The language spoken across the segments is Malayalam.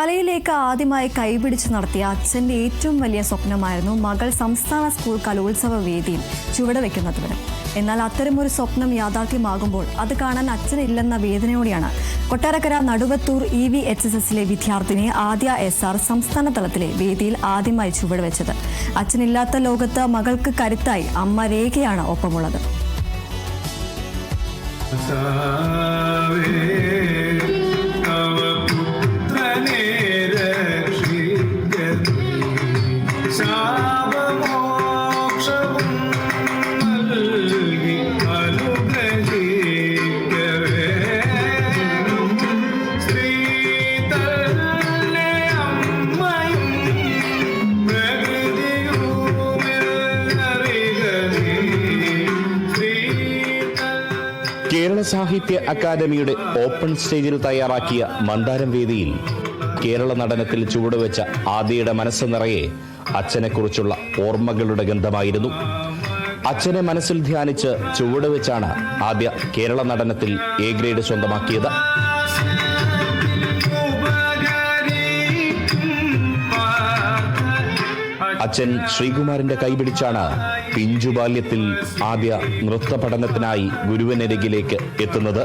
കലയിലേക്ക് ആദ്യമായി കൈപിടിച്ച് നടത്തിയ അച്ഛന്റെ ഏറ്റവും വലിയ സ്വപ്നമായിരുന്നു മകൾ സംസ്ഥാന സ്കൂൾ കലോത്സവ വേദിയിൽ ചുവടുവെക്കുന്നത് വരെ. എന്നാൽ അത്തരമൊരു സ്വപ്നം യാഥാർത്ഥ്യമാകുമ്പോൾ അത് കാണാൻ അച്ഛനില്ലെന്ന വേദനയോടെയാണ് Kottarakkara Naduvathoor E V H S എസിലെ വിദ്യാർത്ഥിനി ആദ്യ എസ് ആർ സംസ്ഥാന തലത്തിലെ വേദിയിൽ ആദ്യമായി ചുവടുവെച്ചത് അച്ഛനില്ലാത്ത ലോകത്ത് മകൾക്ക് കരുത്തായി അമ്മ രേഖയാണ് ഒപ്പമുള്ളത്. സാഹിത്യ അക്കാദമിയുടെ ഓപ്പൺ സ്റ്റേജിൽ തയ്യാറാക്കിയ മന്ദാരം വേദിയിൽ കേരള നടനത്തിൽ ചുവടുവെച്ച ആദിയുടെ മനസ്സ് നിറയെ അച്ഛനെക്കുറിച്ചുള്ള ഓർമ്മകളുടെ ഗന്ധമായിരുന്നു. അച്ഛനെ മനസ്സിൽ ധ്യാനിച്ച് ചുവടുവെച്ചാണ് ആദ്യ കേരള നടനത്തിൽ എ ഗ്രേഡ് സ്വന്തമാക്കിയത്. അച്ഛൻ ശ്രീകുമാറിന്റെ കൈപിടിച്ചാണ് പിഞ്ചു ബാല്യത്തിൽ ആദ്യ നൃത്ത പഠനത്തിനായി ഗുരുവനരികിലേക്ക് എത്തുന്നത്.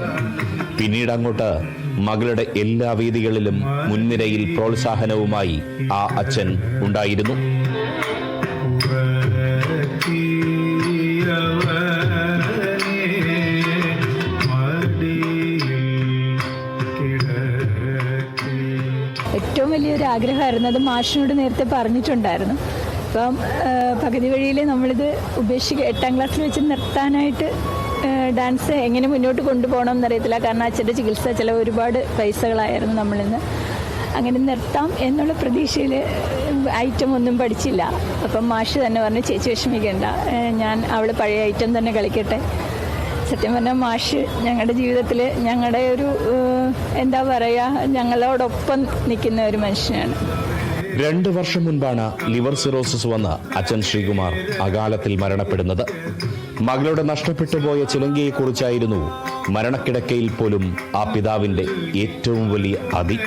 പിന്നീട് അങ്ങോട്ട് മകളുടെ എല്ലാ വേദികളിലും മുൻനിരയിൽ പ്രോത്സാഹനവുമായി ആ അച്ഛൻ ഉണ്ടായിരുന്നു. ഏറ്റവും വലിയൊരു ആഗ്രഹമായിരുന്നു. അത് മാഷിനോട് നേരത്തെ പറഞ്ഞിട്ടുണ്ടായിരുന്നു. അപ്പം പകുതി വഴിയിൽ നമ്മളിത് ഉപേക്ഷിക്കുക എട്ടാം ക്ലാസ്സിൽ വെച്ച് നിർത്താനായിട്ട് ഡാൻസ് എങ്ങനെ മുന്നോട്ട് കൊണ്ടുപോകണം എന്നറിയത്തില്ല. കാരണം അച്ഛന്റെ ചികിത്സ ചില ഒരുപാട് പൈസകളായിരുന്നു നമ്മളിന്ന്. അങ്ങനെ നിർത്താം എന്നുള്ള പ്രതീക്ഷയിൽ ഐറ്റം ഒന്നും പഠിച്ചില്ല. അപ്പം മാഷ് തന്നെ പറഞ്ഞു ചേച്ചി വിഷമിക്കേണ്ട. ഞാൻ അവൾ പഴയ ഐറ്റം തന്നെ കളിക്കട്ടെ. സത്യം പറഞ്ഞാൽ മാഷ് ഞങ്ങളുടെ ജീവിതത്തിൽ ഞങ്ങളുടെ ഒരു എന്താ പറയുക ഞങ്ങളോടൊപ്പം നിൽക്കുന്ന ഒരു മനുഷ്യനാണ്. രണ്ട് വർഷം മുൻപാണ് ലിവർ സിറോസിസ് വന്ന് അച്ഛൻ ശ്രീകുമാർ അകാലത്തിൽ മരണപ്പെടുന്നത്. മകളുടെ നഷ്ടപ്പെട്ടു പോയ ചിലങ്കിയെക്കുറിച്ചായിരുന്നു മരണക്കിടക്കയിൽ പോലും ആ പിതാവിന്റെ ഏറ്റവും വലിയ അതി.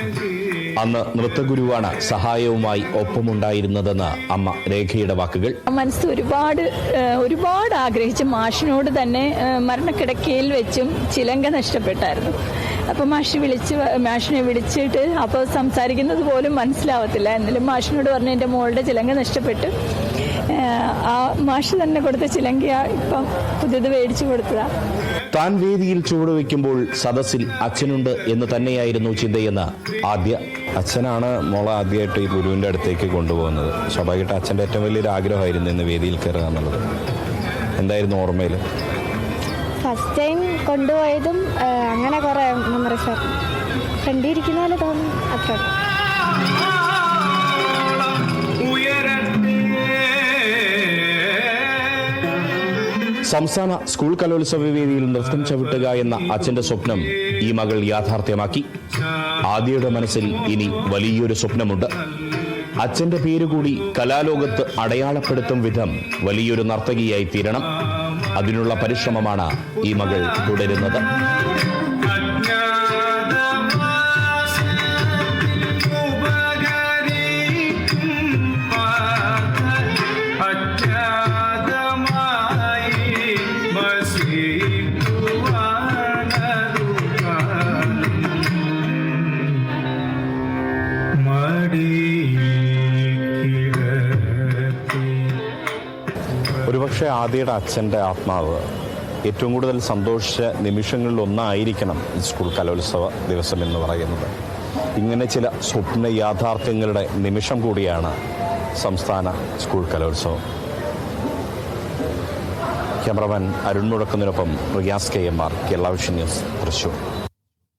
അന്ന് നൃത്തഗുരുവാണ് സഹായവുമായി ഒപ്പമുണ്ടായിരുന്നതെന്ന് അമ്മ രേഖയുടെ വാക്കുകൾ. മനസ്സ് ഒരുപാട് ഒരുപാട് ആഗ്രഹിച്ച് മാഷിനോട് തന്നെ മരണക്കിടക്കയിൽ വെച്ചും ചിലങ്ക നഷ്ടപ്പെട്ടായിരുന്നു. അപ്പം മാഷി വിളിച്ച് മാഷിനെ വിളിച്ചിട്ട് അപ്പോൾ സംസാരിക്കുന്നത് പോലും മനസ്സിലാവത്തില്ല. എന്നാലും മാഷിനോട് പറഞ്ഞു എന്റെ മോളുടെ ചിലങ്ക നഷ്ടപ്പെട്ട്. ആ മാഷ് തന്നെ കൊടുത്ത ചിലങ്കിയ ഇപ്പം പുതിയത് മേടിച്ചു കൊടുത്തത്. താൻ വേദിയിൽ ചുവട് വയ്ക്കുമ്പോൾ സദസ്സിൽ അച്ഛനുണ്ട് എന്ന് തന്നെയായിരുന്നു ചിന്തയെന്ന് ആദ്യ അച്ഛനാണ് മോളെ ആദ്യമായിട്ട് ഈ ഗുരുവിന്റെ അടുത്തേക്ക് കൊണ്ടുപോകുന്നത്. സ്വാഭാവികമായിട്ട് അച്ഛന്റെ ഏറ്റവും വലിയൊരു ആഗ്രഹമായിരുന്നു ഇന്ന് വേദിയിൽ കയറുക എന്നുള്ളത്. എന്തായിരുന്നു ഓർമ്മയിൽ? ഫസ്റ്റ് ടൈം കൊണ്ടുപോയതും അങ്ങനെ കുറേ മെമ്മറീസ് കണ്ടിരിക്കുന്ന പോലെ തോന്നും അത്ര സംസ്ഥാന സ്കൂൾ കലോത്സവ വേദിയിൽ നൃത്തം ചവിട്ടുക എന്ന അച്ഛന്റെ സ്വപ്നം ഈ മകൾ യാഥാർത്ഥ്യമാക്കി. ആദ്യയുടെ മനസ്സിൽ ഇനി വലിയൊരു സ്വപ്നമുണ്ട്. അച്ഛന്റെ പേരുകൂടി കലാലോകത്ത് അടയാളപ്പെടുത്തും വിധം വലിയൊരു നർത്തകിയായി തീരണം. അതിനുള്ള പരിശ്രമമാണ് ഈ മകൾ തുടരുന്നത്. ഒരുപക്ഷെ ആദ്യയുടെ അച്ഛന്റെ ആത്മാവ് ഏറ്റവും കൂടുതൽ സന്തോഷിച്ച നിമിഷങ്ങളിൽ ഒന്നായിരിക്കണം സ്കൂൾ കലോത്സവ ദിവസം എന്ന് പറയുന്നത്. ഇങ്ങനെ ചില സ്വപ്ന യാഥാർത്ഥ്യങ്ങളുടെ നിമിഷം കൂടിയാണ് സംസ്ഥാന സ്കൂൾ കലോത്സവം. Cameraman Arun മുഴക്കുന്നതിനൊപ്പം Riyas K M R Kerala vision news Thrissur